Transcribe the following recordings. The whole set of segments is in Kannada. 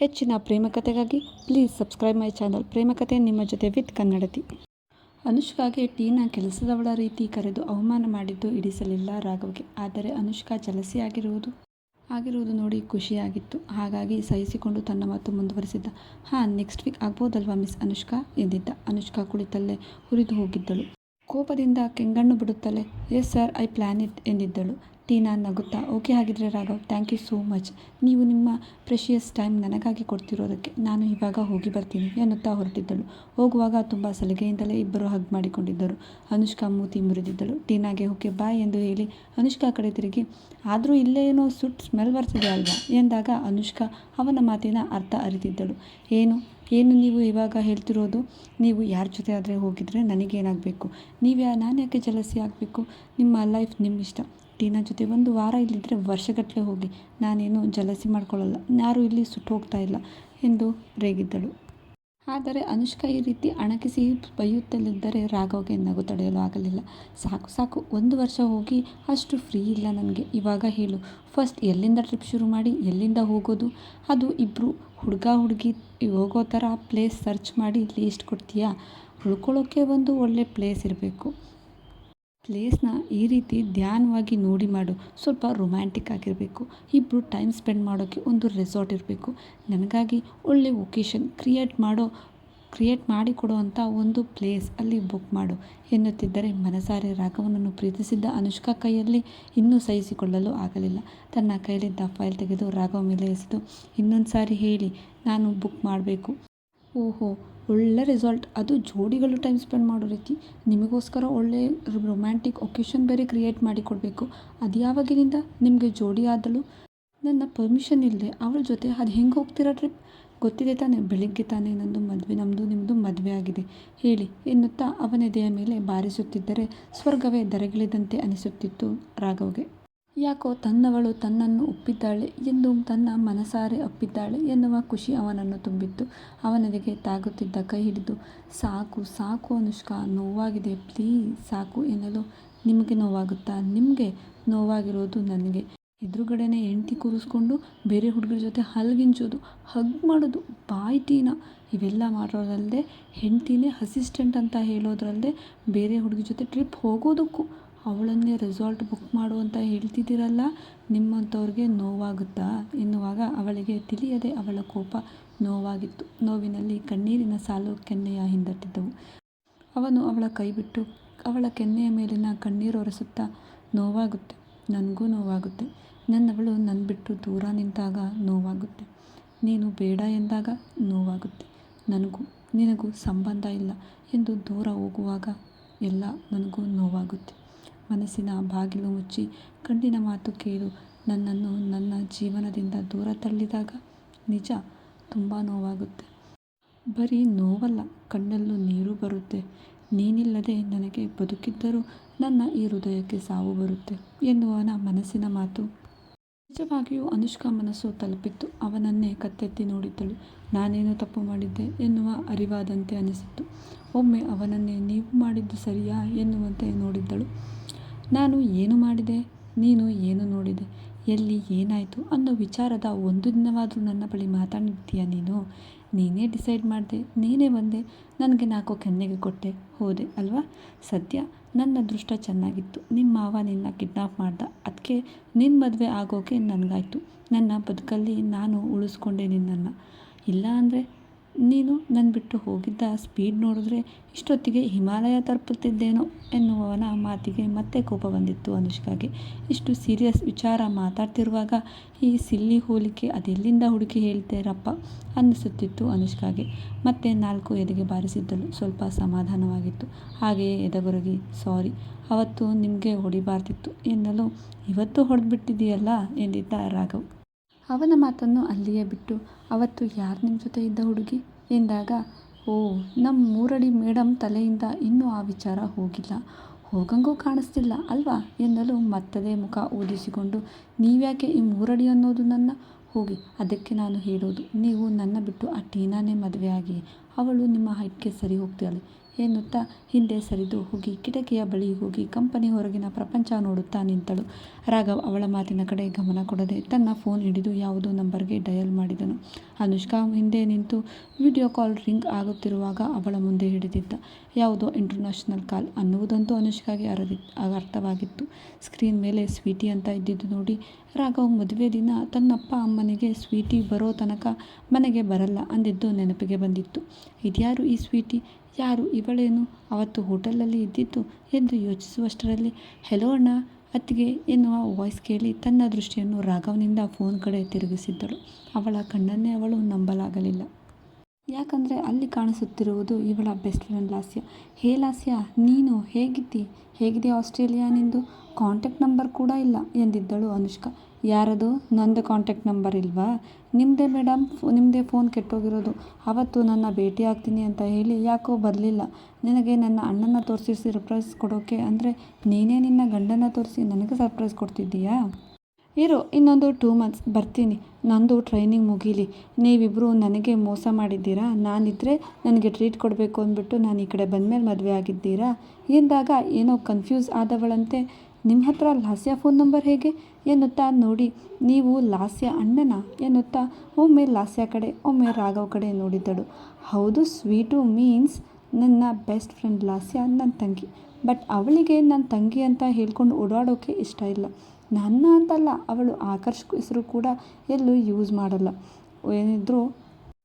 ಹೆಚ್ಚಿನ ಪ್ರೇಮಕತೆಗಾಗಿ ಪ್ಲೀಸ್ ಸಬ್ಸ್ಕ್ರೈಬ್ ಮೈ ಚಾನಲ್ ಪ್ರೇಮಕಥೆ ನಿಮ್ಮ ಜೊತೆ ವಿತ್ ಕನ್ನಡತಿ. ಅನುಷ್ಕಾಗೆ ಟೀನ ಕೆಲಸದವಳ ರೀತಿ ಕರೆದು ಅವಮಾನ ಮಾಡಿದ್ದು ಇಡಿಸಲಿಲ್ಲ ರಾಘವ್ಗೆ. ಆದರೆ ಅನುಷ್ಕಾ ಜಲಸಿಯಾಗಿರುವುದು ಆಗಿರುವುದು ನೋಡಿ ಖುಷಿಯಾಗಿತ್ತು. ಹಾಗಾಗಿ ಸಹಿಸಿಕೊಂಡು ತನ್ನ ಮಾತು ಮುಂದುವರಿಸಿದ್ದ. ಹಾಂ ನೆಕ್ಸ್ಟ್ ವೀಕ್ ಆಗ್ಬೋದಲ್ವಾ ಮಿಸ್ ಅನುಷ್ಕಾ? ಎಂದಿದ್ದ. ಅನುಷ್ಕಾ ಕುಳಿತಲ್ಲೇ ಹುರಿದು ಹೋಗಿದ್ದಳು. ಕೋಪದಿಂದ ಕೆಂಗಣ್ಣು ಬಿಡುತ್ತಲೇ yes sir I plan it ಎಂದಿದ್ದಳು. Tina ನಗುತ್ತಾ? ಓಕೆ ಹಾಗಿದ್ರೆ Raghav thank you so much ನೀವು ನಿಮ್ಮ ಪ್ರೆಷಿಯಸ್ ಟೈಮ್ ನನಗಾಗಿ ಕೊಡ್ತಿರೋದಕ್ಕೆ ನಾನು ಇವಾಗ ಹೋಗಿ ಬರ್ತೀನಿ ಎನ್ನುತ್ತಾ ಹೊರಟಿದ್ದಳು. ಹೋಗುವಾಗ ತುಂಬ ಸಲಿಗೆಯಿಂದಲೇ ಇಬ್ಬರು ಹಗ್ ಮಾಡಿಕೊಂಡಿದ್ದರು. ಅನುಷ್ಕಾ ಮೂತಿ ಮುರಿದಿದ್ದಳು. ಟೀನಾಗೆ ಓಕೆ ಬಾಯ್ ಎಂದು ಹೇಳಿ ಅನುಷ್ಕಾ ಕಡೆ ತಿರುಗಿ, ಆದರೂ ಇಲ್ಲೇ ಏನೋ ಸುಟ್ ಸ್ಮೆಲ್ ಬರ್ತಿದೆ ಅಲ್ವಾ? ಎಂದಾಗ ಅನುಷ್ಕಾ ಅವನ ಮಾತಿನ ಅರ್ಥ ಅರಿತಿದ್ದಳು. ಏನು? ಏನು ನೀವು ಇವಾಗ ಹೇಳ್ತಿರೋದು? ನೀವು ಯಾರ ಜೊತೆ ಆದರೆ ಹೋಗಿದ್ರೆ ನನಗೇನಾಗಬೇಕು? ನೀವು ನಾನು ಯಾಕೆ ಜಲಸಿ ಆಗಬೇಕು? ನಿಮ್ಮ ಲೈಫ್ ನಿಮ್ಮ ಟೀನಾ ಜೊತೆ ಒಂದು ವಾರ ಇಲ್ಲಿದ್ದರೆ ವರ್ಷಗಟ್ಟಲೆ ಹೋಗಿ, ನಾನೇನು ಜಲಸಿ ಮಾಡ್ಕೊಳ್ಳಲ್ಲ, ಯಾರೂ ಇಲ್ಲಿ ಸುಟ್ಟು ಹೋಗ್ತಾ ಇಲ್ಲ ಎಂದು ರೇಗಿದ್ದಳು. ಆದರೆ ಅನುಷ್ಕಾ ಈ ರೀತಿ ಅಣಕಿಸಿ ಬೈಯುತ್ತಲಿದ್ದರೆ ರಾಘವ್ಗೆ ನಗು ತಡೆಯಲು ಆಗಲಿಲ್ಲ. ಸಾಕು ಸಾಕು, ಒಂದು ವರ್ಷ ಹೋಗಿ ಅಷ್ಟು ಫ್ರೀ ಇಲ್ಲ ನನಗೆ. ಇವಾಗ ಹೇಳು ಫಸ್ಟ್ ಎಲ್ಲಿಂದ ಟ್ರಿಪ್ ಶುರು ಮಾಡಿ, ಎಲ್ಲಿಂದ ಹೋಗೋದು? ಅದು ಇಬ್ಬರು ಹುಡುಗ ಹುಡುಗಿ ಹೋಗೋ ಥರ ಪ್ಲೇಸ್ ಸರ್ಚ್ ಮಾಡಿ ಲೀಸ್ಟ್ ಕೊಡ್ತೀಯಾ? ಉಳ್ಕೊಳ್ಳೋಕ್ಕೆ ಒಂದು ಒಳ್ಳೆ ಪ್ಲೇಸ್ ಇರಬೇಕು. ಪ್ಲೇಸ್ನ ಈ ರೀತಿ ಧ್ಯಾನವಾಗಿ ನೋಡಿ ಮಾಡು. ಸ್ವಲ್ಪ ರೊಮ್ಯಾಂಟಿಕ್ ಆಗಿರಬೇಕು. ಇಬ್ಬರು ಟೈಮ್ ಸ್ಪೆಂಡ್ ಮಾಡೋಕ್ಕೆ ಒಂದು ರೆಸಾರ್ಟ್ ಇರಬೇಕು. ನನಗಾಗಿ ಒಳ್ಳೆ ಒಕೇಶನ್ ಕ್ರಿಯೇಟ್ ಮಾಡೋ ಕ್ರಿಯೇಟ್ ಮಾಡಿಕೊಡೋ ಅಂಥ ಒಂದು ಪ್ಲೇಸ್ ಅಲ್ಲಿ ಬುಕ್ ಮಾಡು. ಎನ್ನುತ್ತಿದ್ದರೆ ಮನಸಾರೆ ರಾಘವನನ್ನು ಪ್ರೀತಿಸಿದ್ದ ಅನುಷ್ಕಾ ಕೈಯಲ್ಲಿ ಇನ್ನೂ ಸಹಿಸಿಕೊಳ್ಳಲು ಆಗಲಿಲ್ಲ. ತನ್ನ ಕೈಲಿದ್ದ ಫೈಲ್ ತೆಗೆದು ರಾಘವ ಮೇಲೆ ಎಸೆದು ಇನ್ನೊಂದು ಸಾರಿ ಹೇಳಿ, ನಾನು ಬುಕ್ ಮಾಡಬೇಕು. ಓಹೋ ಒಳ್ಳೆ ರಿಸಲ್ಟ್ ಅದು ಜೋಡಿಗಳು ಟೈಮ್ ಸ್ಪೆಂಡ್ ಮಾಡೋ ರೀತಿ ನಿಮಗೋಸ್ಕರ ಒಳ್ಳೆ ರೊಮ್ಯಾಂಟಿಕ್ ಒಕೇಶನ್ ಬೇರೆ ಕ್ರಿಯೇಟ್ ಮಾಡಿ ಕೊಡಬೇಕು. ಅದು ಯಾವಾಗಿನಿಂದ ನಿಮಗೆ ಜೋಡಿ ಆದಳು ನನ್ನ ಪರ್ಮಿಷನ್ ಇಲ್ಲದೆ ಅವಳ ಜೊತೆ ಅದು ಹೆಂಗೆ ಹೋಗ್ತೀರಾ ಟ್ರಿಪ್ ಗೊತ್ತಿದೆ ತಾನೇ, ಬೆಳಿಗ್ಗೆ ತಾನೇ ನಂದು ಮದುವೆ ನಮ್ಮದು ನಿಮ್ಮದು ಮದುವೆ ಆಗಿದೆ. ಹೇಳಿ ಎನ್ನುತ್ತಾ ಅವನೆದೆಯ ಮೇಲೆ ಬಾರಿಸುತ್ತಿದ್ದರೆ ಸ್ವರ್ಗವೇ ದರಗಿಳಿದಂತೆ ಅನಿಸುತ್ತಿತ್ತು ರಾಘವ್ಗೆ. ಯಾಕೋ ತನ್ನವಳು ತನ್ನನ್ನು ಒಪ್ಪಿದ್ದಾಳೆ ಎಂದು ತನ್ನ ಮನಸಾರೆ ಅಪ್ಪಿದ್ದಾಳೆ ಎನ್ನುವ ಖುಷಿ ಅವನನ್ನು ತುಂಬಿತ್ತು. ಅವನಿಗೆ ತಾಗುತ್ತಿದ್ದ ಕೈ ಹಿಡಿದು, ಸಾಕು ಸಾಕು ಅನುಷ್ಕಾ, ನೋವಾಗಿದೆ, ಪ್ಲೀಸ್ ಸಾಕು ಎನ್ನಲು ನಿಮಗೆ ನೋವಾಗುತ್ತಾ? ನಿಮಗೆ ನೋವಾಗಿರೋದು ನನಗೆ. ಎದುರುಗಡೆನೆ ಹೆಂಡತಿ ಕೂರಿಸ್ಕೊಂಡು ಬೇರೆ ಹುಡುಗರ ಜೊತೆ ಹಲ್ಗಿಂಚೋದು, ಹಗ್ ಮಾಡೋದು, ಬಾಯ್ ಟೀನ. ಇವೆಲ್ಲ ಮಾಡೋದಲ್ಲದೆ ಹೆಂಡ್ತಿನೇ ಅಸಿಸ್ಟೆಂಟ್ ಅಂತ ಹೇಳೋದ್ರಲ್ಲದೆ ಬೇರೆ ಹುಡುಗಿ ಜೊತೆ ಟ್ರಿಪ್ ಹೋಗೋದಕ್ಕೂ ಅವಳನ್ನೇ ರೆಸಾರ್ಟ್ ಬುಕ್ ಮಾಡು ಅಂತ ಹೇಳ್ತಿದ್ದೀರಲ್ಲ ನಿಮ್ಮಂಥವ್ರಿಗೆ ನೋವಾಗುತ್ತಾ? ಎನ್ನುವಾಗ ಅವಳಿಗೆ ತಿಳಿಯದೆ ಅವಳ ಕೋಪ ನೋವಾಗಿತ್ತು. ನೋವಿನಲ್ಲಿ ಕಣ್ಣೀರಿನ ಸಾಲು ಕೆನ್ನೆಯ ಹಿಂದಟ್ಟಿದ್ದವು. ಅವನು ಅವಳ ಕೈ ಬಿಟ್ಟು ಅವಳ ಕೆನ್ನೆಯ ಮೇಲಿನ ಕಣ್ಣೀರು ಒರೆಸುತ್ತಾ, ನೋವಾಗುತ್ತೆ, ನನಗೂ ನೋವಾಗುತ್ತೆ. ನನ್ನವಳು ನನ್ನ ಬಿಟ್ಟು ದೂರ ನಿಂತಾಗ ನೋವಾಗುತ್ತೆ. ನೀನು ಬೇಡ ಎಂದಾಗ ನೋವಾಗುತ್ತೆ. ನನಗೂ, ನಿನಗೂ ಸಂಬಂಧ ಇಲ್ಲ ಎಂದು ದೂರ ಹೋಗುವಾಗ ಎಲ್ಲ ನನಗೂ ನೋವಾಗುತ್ತೆ. ಮನಸ್ಸಿನ ಬಾಗಿಲು ಮುಚ್ಚಿ ಕಣ್ಣಿನ ಮಾತು ಕೇಳು. ನನ್ನನ್ನು ನನ್ನ ಜೀವನದಿಂದ ದೂರ ತಳ್ಳಿದಾಗ ನಿಜ ತುಂಬ ನೋವಾಗುತ್ತೆ. ಬರೀ ನೋವಲ್ಲ, ಕಣ್ಣಲ್ಲೂ ನೀರು ಬರುತ್ತೆ. ನೀನಿಲ್ಲದೆ ನನಗೆ ಬದುಕಿದ್ದರೂ ನನ್ನ ಈ ಹೃದಯಕ್ಕೆ ಸಾವು ಬರುತ್ತೆ ಎನ್ನುವನ ಮನಸ್ಸಿನ ಮಾತು. ನಿಜವಾಗಿಯೂ ಅನುಷ್ಕಾ ಮನಸ್ಸು ತಲುಪಿತ್ತು. ಅವನನ್ನೇ ಕತ್ತೆತ್ತಿ ನೋಡಿದ್ದಳು. ನಾನೇನು ತಪ್ಪು ಮಾಡಿದ್ದೆ ಎನ್ನುವ ಅರಿವಾದಂತೆ ಅನಿಸಿತ್ತು. ಒಮ್ಮೆ ಅವನನ್ನೇ, ನೀವು ಮಾಡಿದ್ದು ಸರಿಯಾ? ಎನ್ನುವಂತೆ ನೋಡಿದ್ದಳು. ನಾನು ಏನು ಮಾಡಿದೆ? ನೀನು ಏನು ನೋಡಿದೆ? ಎಲ್ಲಿ ಏನಾಯಿತು? ಅನ್ನೋ ವಿಚಾರದ ಒಂದು ದಿನವಾದರೂ ನನ್ನ ಬಳಿ ಮಾತಾಡಿದ್ದೀಯ ನೀನು? ನೀನೇ ಡಿಸೈಡ್ ಮಾಡಿದೆ, ನೀನೇ ಬಂದೆ, ನನಗೆ ನಾಲ್ಕು ಕೆನ್ನೆಗೆ ಕೊಟ್ಟೆ, ಹೋದೆ ಅಲ್ವಾ? ಸದ್ಯ ನನ್ನ ಅದೃಷ್ಟ ಚೆನ್ನಾಗಿತ್ತು. ನಿಮ್ಮ ಮಾವ ನಿನ್ನ ಕಿಡ್ನಾಪ್ ಮಾಡ್ದ. ಅದಕ್ಕೆ ನಿನ್ನ ಮದುವೆ ಆಗೋಕೆ ನನಗಾಯ್ತು. ನನ್ನ ಬದುಕಲ್ಲಿ ನಾನು ಉಳಿಸ್ಕೊಂಡೆ ನಿನ್ನನ್ನು. ಇಲ್ಲ ಅಂದರೆ ನೀನು ನನ್ನ ಬಿಟ್ಟು ಹೋಗಿದ್ದ ಸ್ಪೀಡ್ ನೋಡಿದ್ರೆ ಇಷ್ಟೊತ್ತಿಗೆ ಹಿಮಾಲಯ ತಲುಪುತ್ತಿದ್ದೇನೋ ಎನ್ನುವವನ ಮಾತಿಗೆ ಮತ್ತೆ ಕೋಪ ಬಂದಿತ್ತು ಅನುಷ್ಕಾಗೆ. ಇಷ್ಟು ಸೀರಿಯಸ್ ವಿಚಾರ ಮಾತಾಡ್ತಿರುವಾಗ ಈ ಸಿಲ್ಲಿ ಹೋಲಿಕೆ ಅದೆಲ್ಲಿಂದ ಹುಡುಕಿ ಹೇಳ್ತೀರಪ್ಪ ಅನ್ನಿಸುತ್ತಿತ್ತು ಅನುಷ್ಕಾಗೆ. ಮತ್ತೆ ನಾಲ್ಕು ಎದೆಗೆ ಬಾರಿಸಿದ್ದಳು. ಸ್ವಲ್ಪ ಸಮಾಧಾನವಾಗಿತ್ತು. ಹಾಗೆಯೇ ಎದೆಗೊರಗಿ, ಸಾರಿ, ಅವತ್ತು ನಿಮಗೆ ಹೊಡಿಬಾರ್ದಿತ್ತು ಎನ್ನಲು ಇವತ್ತು ಹೊಡೆದ್ಬಿಟ್ಟಿದೆಯಲ್ಲ ಎಂದಿದ್ದ ರಾಘವ್. ಅವನ ಮಾತನ್ನು ಅಲ್ಲಿಯೇ ಬಿಟ್ಟು, ಅವತ್ತು ಯಾರು ನಿಮ್ಮ ಜೊತೆ ಇದ್ದ ಹುಡುಗಿ? ಎಂದಾಗ, ಓ ನಮ್ಮ ಮೂರಡಿ ಮೇಡಮ್ ತಲೆಯಿಂದ ಇನ್ನೂ ಆ ವಿಚಾರ ಹೋಗಿಲ್ಲ. ಹೋಗಂಗೂ ಕಾಣಿಸ್ತಿಲ್ಲ ಅಲ್ವಾ? ಎನ್ನಲು ಮತ್ತದೇ ಮುಖ ಊದಿಸಿಕೊಂಡು, ನೀವ್ಯಾಕೆ ಈ ಮೂರಡಿ ಅನ್ನೋದು ನನ್ನ? ಹೋಗಿ, ಅದಕ್ಕೆ ನಾನು ಹೇಳೋದು, ನೀವು ನನ್ನ ಬಿಟ್ಟು ಆ ಟೀನಾನೇ ಮದುವೆ ಆಗಿ ಅವಳು ನಿಮ್ಮ ಹೈಟ್ಗೆ ಸರಿ ಹೋಗ್ತಾಳೆ ಎನ್ನುತ್ತಾ ಹಿಂದೆ ಸರಿದು ಹೋಗಿ, ಕಿಟಕಿಯ ಬಳಿ ಹೋಗಿ ಕಂಪನಿ ಹೊರಗಿನ ಪ್ರಪಂಚ ನೋಡುತ್ತಾ ನಿಂತಳು. ರಾಘವ್ ಅವಳ ಮಾತಿನ ಕಡೆ ಗಮನ ಕೊಡದೆ ತನ್ನ ಫೋನ್ ಹಿಡಿದು ಯಾವುದೋ ನಂಬರ್ಗೆ ಡಯಲ್ ಮಾಡಿದನು. ಅನುಷ್ಕಾ ಹಿಂದೆ ನಿಂತು ವಿಡಿಯೋ ಕಾಲ್ ರಿಂಗ್ ಆಗುತ್ತಿರುವಾಗ ಅವಳ ಮುಂದೆ ಹಿಡಿದಿದ್ದ ಯಾವುದೋ ಇಂಟರ್ನ್ಯಾಷನಲ್ ಕಾಲ್ ಅನ್ನುವುದಂತೂ ಅನುಷ್ಕಾಗೆ ಅರದಿ, ಅರ್ಥವಾಗಿತ್ತು. ಸ್ಕ್ರೀನ್ ಮೇಲೆ ಸ್ವೀಟಿ ಅಂತ ಇದ್ದಿದ್ದು ನೋಡಿ ರಾಘವ್ ಮದುವೆ ದಿನ ತನ್ನಪ್ಪ ಅಮ್ಮನಿಗೆ ಸ್ವೀಟಿ ಬರೋ ತನಕ ಮನೆಗೆ ಬರಲ್ಲ ಅಂದಿದ್ದು ನೆನಪಿಗೆ ಬಂದಿತ್ತು. ಇದ್ಯಾರು ಈ ಸ್ವೀಟಿ? ಯಾರು ಇವಳೇನು? ಅವತ್ತು ಹೋಟೆಲಲ್ಲಿ ಇದ್ದಿದ್ದು ಎಂದು ಯೋಚಿಸುವಷ್ಟರಲ್ಲಿ, ಹೆಲೋ ಅಣ್ಣ, ಅತ್ತಿಗೆ ಎನ್ನುವ ವಾಯ್ಸ್ ಕೇಳಿ ತನ್ನ ದೃಷ್ಟಿಯನ್ನು ರಾಘವನಿಂದ ಫೋನ್ ಕಡೆ ತಿರುಗಿಸಿದ್ದಳು. ಅವಳ ಕಣ್ಣನ್ನೇ ಅವಳು ನಂಬಲಾಗಲಿಲ್ಲ. ಯಾಕಂದರೆ ಅಲ್ಲಿ ಕಾಣಿಸುತ್ತಿರುವುದು ಇವಳ ಬೆಸ್ಟ್ ಫ್ರೆಂಡ್ ಲಾಸ್ಯ. ಹೇ ಲಾಸ್ಯ, ನೀನು ಹೇಗಿದ್ದಿ? ಹೇಗಿದೆ ಆಸ್ಟ್ರೇಲಿಯಾ ನಿಂದು? ಕಾಂಟ್ಯಾಕ್ಟ್ ನಂಬರ್ ಕೂಡ ಇಲ್ಲ, ಎಂದಿದ್ದಳು ಅನುಷ್ಕಾ. ಯಾರದು? ನಂದು ಕಾಂಟ್ಯಾಕ್ಟ್ ನಂಬರ್ ಇಲ್ವಾ? ನಿಮ್ಮದೇ ಮೇಡಮ್ ನಿಮ್ಮದೇ ಫೋನ್ ಕೆಟ್ಟೋಗಿರೋದು. ಅವತ್ತು ನನ್ನ ಭೇಟಿ ಆಗ್ತೀನಿ ಅಂತ ಹೇಳಿ ಯಾಕೋ ಬರಲಿಲ್ಲ. ನಿನಗೆ ನನ್ನ ಅಣ್ಣನ ತೋರಿಸಿ ಸರ್ಪ್ರೈಸ್ ಕೊಡೋಕ್ಕೆ ಅಂದರೆ ನೀನೇ ನಿನ್ನ ಗಂಡನ ತೋರಿಸಿ ನನಗೆ ಸರ್ಪ್ರೈಸ್ ಕೊಡ್ತಿದ್ದೀಯಾ? ಇರು, ಇನ್ನೊಂದು ಟೂ ಮಂತ್ಸ್ ಬರ್ತೀನಿ. ನಂದು ಟ್ರೈನಿಂಗ್ ಮುಗೀಲಿ. ನೀವಿಬ್ಬರು ನನಗೆ ಮೋಸ ಮಾಡಿದ್ದೀರಾ? ನಾನಿದ್ದರೆ ನನಗೆ ಟ್ರೀಟ್ ಕೊಡಬೇಕು ಅಂದ್ಬಿಟ್ಟು ನಾನು ಈ ಕಡೆ ಬಂದ ಮೇಲೆ ಮದುವೆ ಆಗಿದ್ದೀರಾ? ಎಂದಾಗ ಏನೋ ಕನ್ಫ್ಯೂಸ್ ಆದವಳಂತೆ ನಿಮ್ಮ ಹತ್ರ ಲಾಸ್ಯ ಫೋನ್ ನಂಬರ್ ಹೇಗೆ? ಎನ್ನುತ್ತಾ ನೋಡಿ. ನೀವು ಲಾಸ್ಯ ಅಣ್ಣನ? ಎನ್ನುತ್ತಾ. ಒಮ್ಮೆ ಲಾಸ್ಯ ಕಡೆ, ಒಮ್ಮೆ ರಾಘವ್ ಕಡೆ ನೋಡಿದ್ದಳು. ಹೌದು ಸ್ವೀಟು ಮೀನ್ಸ್ ನನ್ನ ಬೆಸ್ಟ್ ಫ್ರೆಂಡ್ ಲಾಸ್ಯ ನನ್ನ ತಂಗಿ. ಬಟ್ ಅವಳಿಗೆ ನನ್ನ ತಂಗಿ ಅಂತ ಹೇಳ್ಕೊಂಡು ಓಡಾಡೋಕ್ಕೆ ಇಷ್ಟ ಇಲ್ಲ. ನನ್ನ ಅಂತಲ್ಲ, ಅವಳು ಆಕರ್ಷ್ ಹೆಸರು ಕೂಡ ಎಲ್ಲೂ ಯೂಸ್ ಮಾಡಲ್ಲ. ಏನಿದ್ರೂ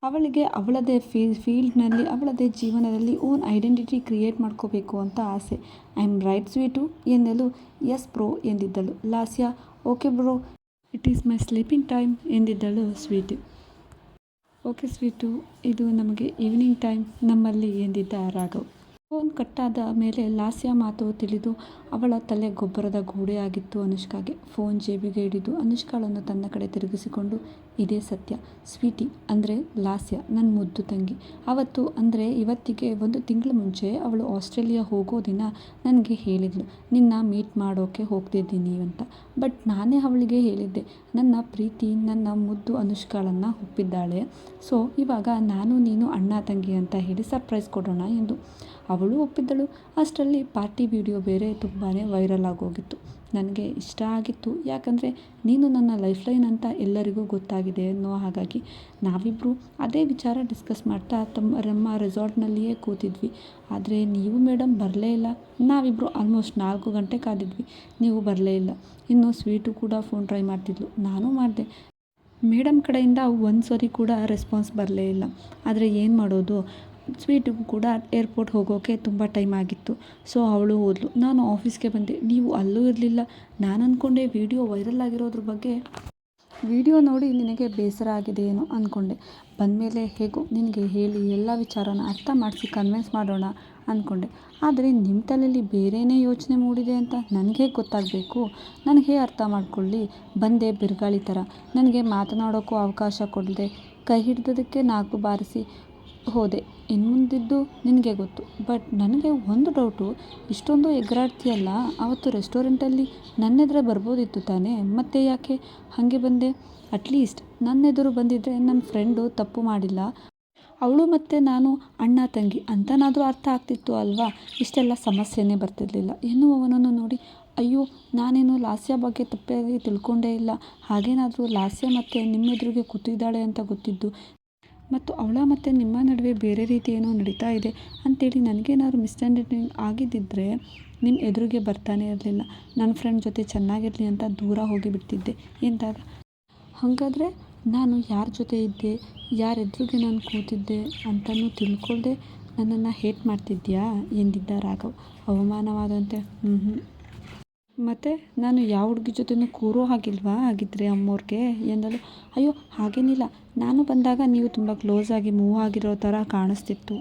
ಅವಳಿಗೆ ಅವಳದೇ ಫೀ ಫೀಲ್ಡ್ನಲ್ಲಿ ಅವಳದೇ ಜೀವನದಲ್ಲಿ ಓನ್ ಐಡೆಂಟಿಟಿ ಕ್ರಿಯೇಟ್ ಮಾಡ್ಕೋಬೇಕು ಅಂತ ಆಸೆ. ಐ ಆಮ್ ರೈಟ್ ಸ್ವೀಟು ಎನ್ನಲು yes bro ಎಂದಿದ್ದಳು. Lasya okay bro it is my sleeping time ಎಂದಿದ್ದಳು sweet okay sweet ಇದು ನಮಗೆ ಈವ್ನಿಂಗ್ ಟೈಮ್ ನಮ್ಮಲ್ಲಿ ಎಂದಿದ್ದ ರಾಘವ್. ಫೋನ್ ಕಟ್ಟಾದ ಮೇಲೆ ಲಾಸ್ಯ ಮಾತು ತಿಳಿದು ಅವಳ ತಲೆ ಗೊಬ್ಬರದ ಗೋಡೆಯಾಗಿತ್ತು ಅನುಷ್ಕಾಗೆ. ಫೋನ್ ಜೇಬಿಗೆ ಹಿಡಿದು ಅನುಷ್ಕಾಳನ್ನು ತನ್ನ ಕಡೆ ತಿರುಗಿಸಿಕೊಂಡು, ಇದೇ ಸತ್ಯ. ಸ್ವೀಟಿ, ಅಂದರೆ ಲಾಸ್ಯ. ನನ್ನ ಮುದ್ದು ತಂಗಿ. ಅವತ್ತು ಅಂದರೆ ಇವತ್ತಿಗೆ ಒಂದು ತಿಂಗಳ ಮುಂಚೆ ಅವಳು ಆಸ್ಟ್ರೇಲಿಯಾ ಹೋಗೋ ದಿನ ನನಗೆ ಹೇಳಿದ್ಳು ನಿನ್ನ ಮೀಟ್ ಮಾಡೋಕ್ಕೆ ಹೋಗ್ತಿದ್ದೀನಿ ಅಂತ. ಬಟ್ ನಾನೇ ಅವಳಿಗೆ ಹೇಳಿದ್ದೆ. ನನ್ನ ಪ್ರೀತಿ, ನನ್ನ ಮುದ್ದು ಅನುಷ್ಕಾಳನ್ನು ಒಪ್ಪಿದ್ದಾಳೆ. ಸೊ, ಇವಾಗ ನಾನು ನೀನು ಅಣ್ಣ, ತಂಗಿ ಅಂತ ಹೇಳಿ ಸರ್ಪ್ರೈಸ್ ಕೊಡೋಣ ಎಂದು. ಅವಳು ಒಪ್ಪಿದ್ದಳು. ಅಷ್ಟರಲ್ಲಿ ಪಾರ್ಟಿ ವಿಡಿಯೋ ಬೇರೆ ತುಂಬಾ ವೈರಲ್ ಆಗೋಗಿತ್ತು. ನನಗೆ ಇಷ್ಟ ಆಗಿತ್ತು. ಯಾಕಂದರೆ ನೀನು ನನ್ನ ಲೈಫ್ ಲೈನ್ ಅಂತ ಎಲ್ಲರಿಗೂ ಗೊತ್ತಾಗಿದೆ ಅನ್ನೋ ಹಾಗಾಗಿ ನಾವಿಬ್ಬರು ಅದೇ ವಿಚಾರ ಡಿಸ್ಕಸ್ ಮಾಡ್ತಾ ತಮ್ಮ ನಮ್ಮ ರೆಸಾರ್ಟ್ನಲ್ಲಿಯೇ ಕೂತಿದ್ವಿ. ಆದರೆ ನೀವು ಮೇಡಮ್ ಬರಲೇ ಇಲ್ಲ. ನಾವಿಬ್ಬರು ಆಲ್ಮೋಸ್ಟ್ ನಾಲ್ಕು ಗಂಟೆ ಕಾದಿದ್ವಿ. ನೀವು ಬರಲೇ ಇಲ್ಲ. ಇನ್ನು ಸ್ವೀಟು ಕೂಡ ಫೋನ್ ಟ್ರೈ ಮಾಡ್ತಿದ್ಲು. ನಾನು ಮಾಡಿದೆ. ಮೇಡಮ್ ಕಡೆಯಿಂದ ಒಂದು ಸರಿ ಕೂಡ ರೆಸ್ಪಾನ್ಸ್ ಬರಲೇ ಇಲ್ಲ. ಆದರೆ ಏನು ಮಾಡೋದು? ಸ್ವೀಟಿಗೂ ಕೂಡ ಏರ್ಪೋರ್ಟ್ ಹೋಗೋಕ್ಕೆ ತುಂಬ ಟೈಮ್ ಆಗಿತ್ತು. ಸೊ ಅವಳು ಹೋದ್ಲು. ನಾನು ಆಫೀಸ್ಗೆ ಬಂದೆ. ನೀವು ಅಲ್ಲೂ ಇರಲಿಲ್ಲ. ನಾನು ಅಂದ್ಕೊಂಡೆ ವಿಡಿಯೋ ವೈರಲ್ ಆಗಿರೋದ್ರ ಬಗ್ಗೆ. ವಿಡಿಯೋ ನೋಡಿ ನಿನಗೆ ಬೇಸರ ಆಗಿದೆ ಏನೋ ಅಂದ್ಕೊಂಡೆ ಬಂದಮೇಲೆ ಹೇಗೋ ನಿನಗೆ ಹೇಳಿ ಎಲ್ಲ ವಿಚಾರನ ಅರ್ಥ ಮಾಡಿಸಿ ಕನ್ವಿನ್ಸ್ ಮಾಡೋಣ ಅಂದ್ಕೊಂಡೆ ಆದರೆ ನಿಮ್ಮ ತಲೆಯಲ್ಲಿ ಬೇರೆಯೇ ಯೋಚನೆ ಮೂಡಿದೆ ಅಂತ ನನಗೆ ಗೊತ್ತಾಗಬೇಕು. ನನಗೆ ಅರ್ಥ ಮಾಡ್ಕೊಳ್ಳಿ. ಬಂದೆ ಬಿರುಗಾಳಿ ಥರ ನನಗೆ ಮಾತನಾಡೋಕ್ಕೂ ಅವಕಾಶ ಕೊಡದೆ. ಕೈ ಹಿಡಿದೋದಕ್ಕೆ ನಾಲ್ಕು ಬಾರಿಸಿ ಹೋದೆ. ಇನ್ನು ಮುಂದಿದ್ದು ನಿನಗೆ ಗೊತ್ತು. ಬಟ್ ನನಗೆ ಒಂದು ಡೌಟು, ಇಷ್ಟೊಂದು ಎಗರಾಡ್ತೀಯಲ್ಲ ಆವತ್ತು ರೆಸ್ಟೋರೆಂಟಲ್ಲಿ ನನ್ನೆದುರೇ ಬರ್ಬೋದಿತ್ತು ತಾನೇ? ಮತ್ತೆ ಯಾಕೆ? ಹಾಗೆ ಬಂದೆ. ಅಟ್ಲೀಸ್ಟ್ ನನ್ನೆದುರು ಬಂದಿದ್ದರೆ ನನ್ನ ಫ್ರೆಂಡು ತಪ್ಪು ಮಾಡಿಲ್ಲ. ಅವಳು ಮತ್ತು ನಾನು ಅಣ್ಣ, ತಂಗಿ ಅಂತನಾದರೂ ಅರ್ಥ ಆಗ್ತಿತ್ತು ಅಲ್ವಾ? ಇಷ್ಟೆಲ್ಲ ಸಮಸ್ಯೆನೇ ಬರ್ತಿರ್ಲಿಲ್ಲ. ಅವನನ್ನು ನೋಡಿ, ಅಯ್ಯೋ, ನಾನೇನು ಲಾಸ್ಯ ಬಗ್ಗೆ ತಪ್ಪಾಗಿ ತಿಳ್ಕೊಂಡೇ ಇಲ್ಲ. ಹಾಗೇನಾದರೂ ಲಾಸ್ಯ ಮತ್ತು ನಿಮ್ಮೆದುರಿಗೆ ಕೂತಿದ್ದಾಳೆ ಅಂತ ಗೊತ್ತಿದ್ದು ಮತ್ತು ಅವಳ ಮತ್ತು ನಿಮ್ಮ ನಡುವೆ ಬೇರೆ ರೀತಿ ಏನೋ ನಡೀತಾ ಇದೆ ಅಂತೇಳಿ ನನಗೇನಾದ್ರು ಮಿಸ್ಅಂಡರ್ಸ್ಟ್ಯಾಂಡಿಂಗ್ ಆಗಿದ್ದಿದ್ದರೆ ನಿಮ್ಮ ಎದುರಿಗೆ ಬರ್ತಾನೆ ಇರಲಿಲ್ಲ. ನನ್ನ ಫ್ರೆಂಡ್ ಜೊತೆ ಚೆನ್ನಾಗಿರಲಿ ಅಂತ ದೂರ ಹೋಗಿಬಿಡ್ತಿದ್ದೆ ಎಂದಾಗ. ಹಾಗಾದರೆ ನಾನು ಯಾರ ಜೊತೆ ಇದ್ದೆ? ಯಾರ ಎದುರಿಗೆ ನಾನು ಕೂತಿದ್ದೆ ಅಂತಲೂ ತಿಳ್ಕೊಳ್ದೆ ನನ್ನನ್ನು ಹೇಟ್ ಮಾಡ್ತಿದ್ಯಾ? ಎಂದಿದ್ದ ರಾಘವ್ ಅವಮಾನವಾದಂತೆ. ಹ್ಞೂ ಹ್ಞೂ ಮತ್ತು ನಾನು ಯಾವ ಹುಡುಗಿ ಜೊತೆಯೂ ಕೂರೋ ಹಾಗಿಲ್ವಾ? ಹಾಗಿದ್ರೆ ಅಮ್ಮೋರಿಗೆ ಎಂದಳು. ಅಯ್ಯೋ, ಹಾಗೇನಿಲ್ಲ. ನಾನು ಬಂದಾಗ ನೀವು ತುಂಬ ಕ್ಲೋಸಾಗಿ ಮೂವ್ ಆಗಿರೋ ಥರ ಕಾಣಿಸ್ತಿತ್ತು.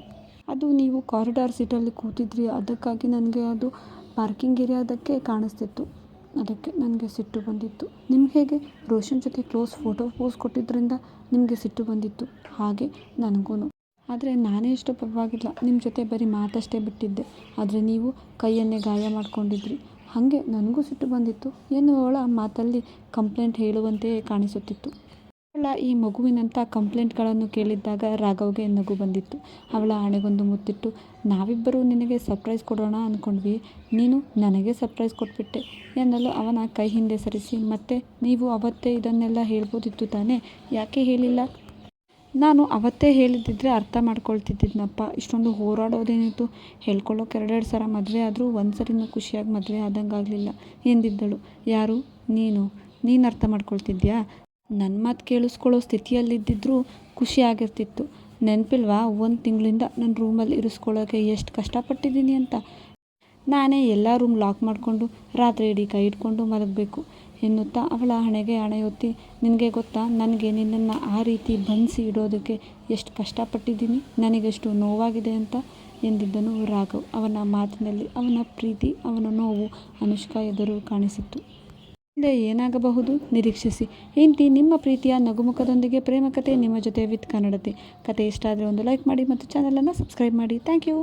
ಅದು ನೀವು ಕಾರಿಡಾರ್ ಸೀಟಲ್ಲಿ ಕೂತಿದ್ರಿ. ಅದಕ್ಕಾಗಿ ನನಗೆ ಅದು ಪಾರ್ಕಿಂಗ್ ಏರಿಯಾದಕ್ಕೆ ಕಾಣಿಸ್ತಿತ್ತು. ಅದಕ್ಕೆ ನನಗೆ ಸಿಟ್ಟು ಬಂದಿತ್ತು. ನಿಮ್ಗೆ ಹೇಗೆ? ರೋಷನ್ ಜೊತೆ ಕ್ಲೋಸ್ ಫೋಟೋ ಪೋಸ್ ಕೊಟ್ಟಿದ್ದರಿಂದ ನಿಮಗೆ ಸಿಟ್ಟು ಬಂದಿತ್ತು. ಹಾಗೆ ನನಗೂ ಆದರೆ ನಾನೇ ಇಷ್ಟು ಪರವಾಗಿಲ್ಲ ನಿಮ್ಮ ಜೊತೆ ಬರೀ ಮಾತಷ್ಟೇ ಬಿಟ್ಟಿದ್ದೆ. ಆದರೆ ನೀವು ಕೈಯನ್ನೇ ಗಾಯ ಮಾಡ್ಕೊಂಡಿದ್ರಿ. ಹಾಗೆ ನನಗೂ ಸಿಟ್ಟು ಬಂದಿತ್ತು. ಎನ್ನುವವಳ ಮಾತಲ್ಲಿ ಕಂಪ್ಲೇಂಟ್ ಹೇಳುವಂತೆಯೇ ಕಾಣಿಸುತ್ತಿತ್ತು. ಅವಳ ಈ ಮಗುವಿನಂಥ ಕಂಪ್ಲೇಂಟ್ಗಳನ್ನು ಕೇಳಿದ್ದಾಗ ರಾಘವ್ಗೆ ನಗು ಬಂದಿತ್ತು. ಅವಳ ಹಣೆಗೊಂದು ಮುತ್ತಿಟ್ಟು, ನಾವಿಬ್ಬರೂ ನಿನಗೆ ಸರ್ಪ್ರೈಸ್ ಕೊಡೋಣ ಅಂದ್ಕೊಂಡ್ವಿ ನೀನು ನನಗೆ ಸರ್ಪ್ರೈಸ್ ಕೊಟ್ಬಿಟ್ಟೆ. ಎನ್ನಲು ಅವನ ಕೈ ಹಿಂದೆ ಸರಿಸಿ, ಮತ್ತೆ ನೀವು ಅವತ್ತೇ ಇದನ್ನೆಲ್ಲ ಹೇಳ್ಬೋದಿತ್ತು ತಾನೇ? ಯಾಕೆ ಹೇಳಿಲ್ಲ? ನಾನು ಅವತ್ತೇ ಹೇಳಿದ್ದಿದ್ರೆ ಅರ್ಥ ಮಾಡ್ಕೊಳ್ತಿದ್ದಿದ್ನಪ್ಪ. ಇಷ್ಟೊಂದು ಹೋರಾಡೋದೇನಿತ್ತು. ಹೇಳ್ಕೊಳ್ಳೋಕೆ ಎರಡೆರಡು ಸಲ ಮದುವೆ ಆದರೂ ಒಂದು ಸರಿನೂ ಖುಷಿಯಾಗಿ ಮದುವೆ ಆದಂಗೆ ಆಗಲಿಲ್ಲ ಎಂದಿದ್ದಳು. ಯಾರು? ನೀನು. ನೀನು ಅರ್ಥ ಮಾಡ್ಕೊಳ್ತಿದ್ಯಾ? ನನ್ನ ಮಾತು ಕೇಳಿಸ್ಕೊಳ್ಳೋ ಸ್ಥಿತಿಯಲ್ಲಿದ್ದಿದ್ರೂ ಖುಷಿಯಾಗಿರ್ತಿತ್ತು ನೆನಪಿಲ್ವಾ? ಒಂದು ತಿಂಗಳಿಂದ ನನ್ನ ರೂಮಲ್ಲಿ ಇರಿಸ್ಕೊಳ್ಳೋಕೆ ಎಷ್ಟು ಕಷ್ಟಪಟ್ಟಿದ್ದೀನಿ ಅಂತ. ನಾನೇ ಎಲ್ಲ ರೂಮ್ ಲಾಕ್ ಮಾಡಿಕೊಂಡು ರಾತ್ರಿ ಇಡೀ ಕೈ ಇಟ್ಕೊಂಡು ಮಲಗಬೇಕು. ಎನ್ನುತ್ತಾ ಅವಳ ಹಣೆಗೆ ಹಣೆಯೊತ್ತಿ ನಿನಗೆ ಗೊತ್ತಾ? ನನಗೆ ನಿನ್ನನ್ನು ಆ ರೀತಿ ಬಂಧಿಸಿ ಇಡೋದಕ್ಕೆ ಎಷ್ಟು ಕಷ್ಟಪಟ್ಟಿದ್ದೀನಿ? ನನಗೆಷ್ಟು ನೋವಾಗಿದೆ ಅಂತ? ಎಂದಿದ್ದನು ರಾಘವ್. ಅವನ ಮಾತಿನಲ್ಲಿ ಅವನ ಪ್ರೀತಿ, ಅವನ ನೋವು ಅನುಷ್ಕಾ ಎದುರು ಕಾಣಿಸಿತ್ತು. ಮುಂದೆ ಏನಾಗಬಹುದು? ನಿರೀಕ್ಷಿಸಿ. ಏಂತಿ ನಿಮ್ಮ ಪ್ರೀತಿಯ ನಗುಮುಖದೊಂದಿಗೆ ಪ್ರೇಮ ಕತೆ, ನಿಮ್ಮ ಜೊತೆ ವಿತ್ ಕನ್ನಡತೆ. ಕತೆ ಇಷ್ಟ ಆದರೆ ಒಂದು ಲೈಕ್ ಮಾಡಿ ಮತ್ತು ಚಾನಲನ್ನು ಸಬ್ಸ್ಕ್ರೈಬ್ ಮಾಡಿ. Thank you.